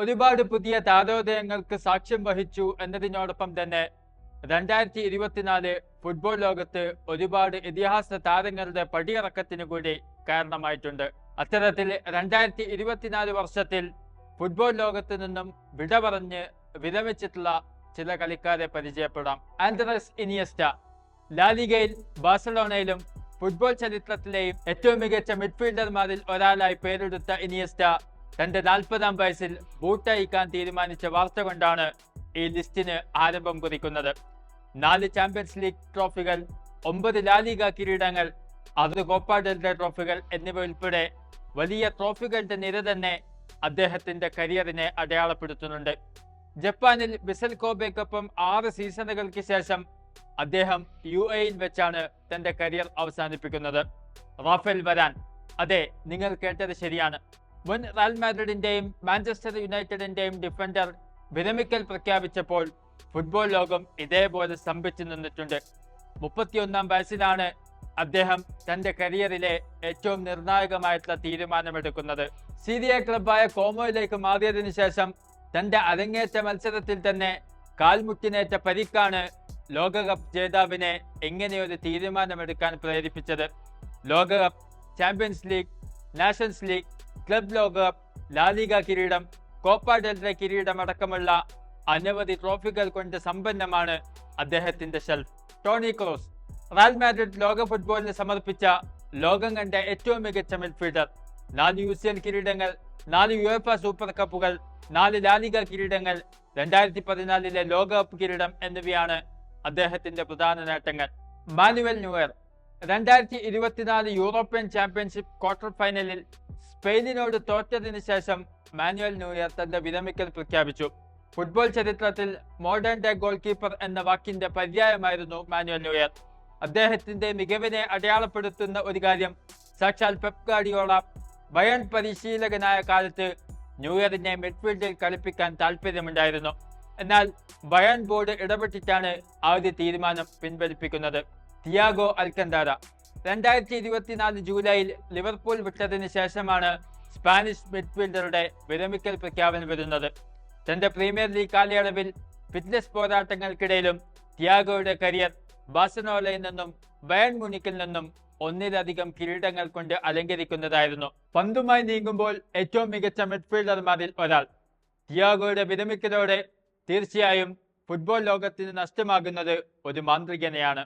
ഒരുപാട് പുതിയ താരോദയങ്ങൾക്ക് സാക്ഷ്യം വഹിച്ചു എന്നതിനോടൊപ്പം തന്നെ രണ്ടായിരത്തി ഇരുപത്തിനാല് ഫുട്ബോൾ ലോകത്ത് ഒരുപാട് ഇതിഹാസ താരങ്ങളുടെ പടിയിറക്കത്തിന് കൂടി കാരണമായിട്ടുണ്ട്. അത്തരത്തിൽ രണ്ടായിരത്തി ഇരുപത്തിനാല് വർഷത്തിൽ ഫുട്ബോൾ ലോകത്ത് നിന്നും വിട പറഞ്ഞ് വിരമിച്ചിട്ടുള്ള ചില കളിക്കാരെ പരിചയപ്പെടാം. ആൻഡ്രസ് ഇനിയസ്റ്റ ലാലിഗയിൽ ബാഴ്സലോണയിലും ഫുട്ബോൾ ചരിത്രത്തിലെയും ഏറ്റവും മികച്ച മിഡ്ഫീൽഡർമാരിൽ ഒരാളായി പേരെടുത്ത ഇനിയസ്റ്റ തന്റെ നാൽപ്പതാം വയസ്സിൽ ബൂട്ടയിക്കാൻ തീരുമാനിച്ച വാർത്ത കൊണ്ടാണ് ഈ ലിസ്റ്റിന് ആരംഭം കുറിക്കുന്നത്. നാല് ചാമ്പ്യൻസ് ലീഗ് ട്രോഫികൾ ഒമ്പത് ലാലിഗ കിരീടങ്ങൾ അത് കോപ്പ ട്രോഫികൾ എന്നിവ ഉൾപ്പെടെ വലിയ ട്രോഫികളുടെ നിര തന്നെ അദ്ദേഹത്തിന്റെ കരിയറിനെ അടയാളപ്പെടുത്തുന്നുണ്ട്. ജപ്പാനിൽ ബിസൽ കോബയ്ക്കൊപ്പം ആറ് സീസണുകൾക്ക് ശേഷം അദ്ദേഹം യു എയിൽ വെച്ചാണ് തന്റെ കരിയർ അവസാനിപ്പിക്കുന്നത്. റാഫേൽ വരാൻ. അതെ നിങ്ങൾ കേട്ടത് ശരിയാണ്. മുൻ റയൽ മാഡ്രിഡിന്റെയും മാഞ്ചസ്റ്റർ യുണൈറ്റഡിന്റെയും ഡിഫൻഡർ വിരമിക്കൽ പ്രഖ്യാപിച്ചപ്പോൾ ഫുട്ബോൾ ലോകം ഇതേപോലെ സ്തംഭിച്ചു നിന്നിട്ടുണ്ട്. മുപ്പത്തിയൊന്നാം വയസ്സിലാണ് അദ്ദേഹം തന്റെ കരിയറിലെ ഏറ്റവും നിർണായകമായിട്ടുള്ള തീരുമാനമെടുക്കുന്നത്. സീരിയ ക്ലബായ കോമോയിലേക്ക് മാറിയതിനു ശേഷം തന്റെ അരങ്ങേറ്റ മത്സരത്തിൽ തന്നെ കാൽമുട്ടിനേറ്റ പരിക്കാണ് ലോകകപ്പ് ജേതാവിനെ എങ്ങനെയൊരു തീരുമാനമെടുക്കാൻ പ്രേരിപ്പിച്ചത്. ലോകകപ്പ് champions league nations league club ലോകകപ്പ് ലാലിക കിരീടം കോപ്പ ഡെൽറെ കിരീടം അടക്കമുള്ള അനവധി ട്രോഫികൾ കൊണ്ട് സമ്പന്നമാണ് അദ്ദേഹത്തിന്റെ shelf. Toni Kroos Real Madrid ലോക ഫുട്ബോളിന് സമർപ്പിച്ച ലോകം കണ്ട ഏറ്റവും മികച്ച മിഡ്ഫീൽഡർ. നാല് യു സി കിരീടങ്ങൾ നാല് യുഎഫ സൂപ്പർ കപ്പുകൾ നാല് ലാലിക കിരീടങ്ങൾ രണ്ടായിരത്തി പതിനാലിലെ ലോകകപ്പ് കിരീടം എന്നിവയാണ് അദ്ദേഹത്തിന്റെ പ്രധാന നേട്ടങ്ങൾ. മാനുവൽ ന്യൂയർ രണ്ടായിരത്തി ഇരുപത്തിനാല് യൂറോപ്യൻ ചാമ്പ്യൻഷിപ്പ് ക്വാർട്ടർ ഫൈനലിൽ സ്പെയിനിനോട് തോറ്റതിനു ശേഷം മാനുവൽ ന്യൂയർ തന്റെ വിരമിക്കൽ പ്രഖ്യാപിച്ചു. ഫുട്ബോൾ ചരിത്രത്തിൽ മോഡേൺ ഡേ ഗോൾ കീപ്പർ എന്ന വാക്കിന്റെ പര്യായമായിരുന്നു മാനുവൽ ന്യൂയർ. അദ്ദേഹത്തിന്റെ മികവിനെ അടയാളപ്പെടുത്തുന്ന ഒരു കാര്യം സാക്ഷാൽ പെപ് ഗാഡിയോള ബയൺ പരിശീലകനായ കാലത്ത് ന്യൂയറിനെ മിഡ്ഫീൽഡിൽ കളിപ്പിക്കാൻ താല്പര്യമുണ്ടായിരുന്നു. എന്നാൽ ബയൺ ബോർഡ് ഇടപെട്ടിട്ടാണ് ആ തീരുമാനം പിൻവലിപ്പിക്കുന്നത്. തിയാഗോ അൽക്കന്താര. രണ്ടായിരത്തി ഇരുപത്തിനാല് ജൂലൈയിൽ ലിവർപൂൾ വിട്ടതിന് ശേഷമാണ് സ്പാനിഷ് മിഡ്ഫീൽഡറുടെ വിരമിക്കൽ പ്രഖ്യാപനം വരുന്നത്. തന്റെ പ്രീമിയർ ലീഗ് കാലയളവിൽ ഫിറ്റ്നസ് പോരാട്ടങ്ങൾക്കിടയിലും തിയാഗോയുടെ കരിയർ ബാസനോലയിൽ നിന്നും ബയൺ മുനിക്കിൽ നിന്നും ഒന്നിലധികം കിരീടങ്ങൾ കൊണ്ട് അലങ്കരിക്കുന്നതായിരുന്നു. പന്തുമായി നീങ്ങുമ്പോൾ ഏറ്റവും മികച്ച മിഡ്ഫീൽഡർമാരിൽ ഒരാൾ. തിയാഗോയുടെ വിരമിക്കലോടെ തീർച്ചയായും ഫുട്ബോൾ ലോകത്തിന് നഷ്ടമാകുന്നത് ഒരു മാന്ത്രികനെയാണ്.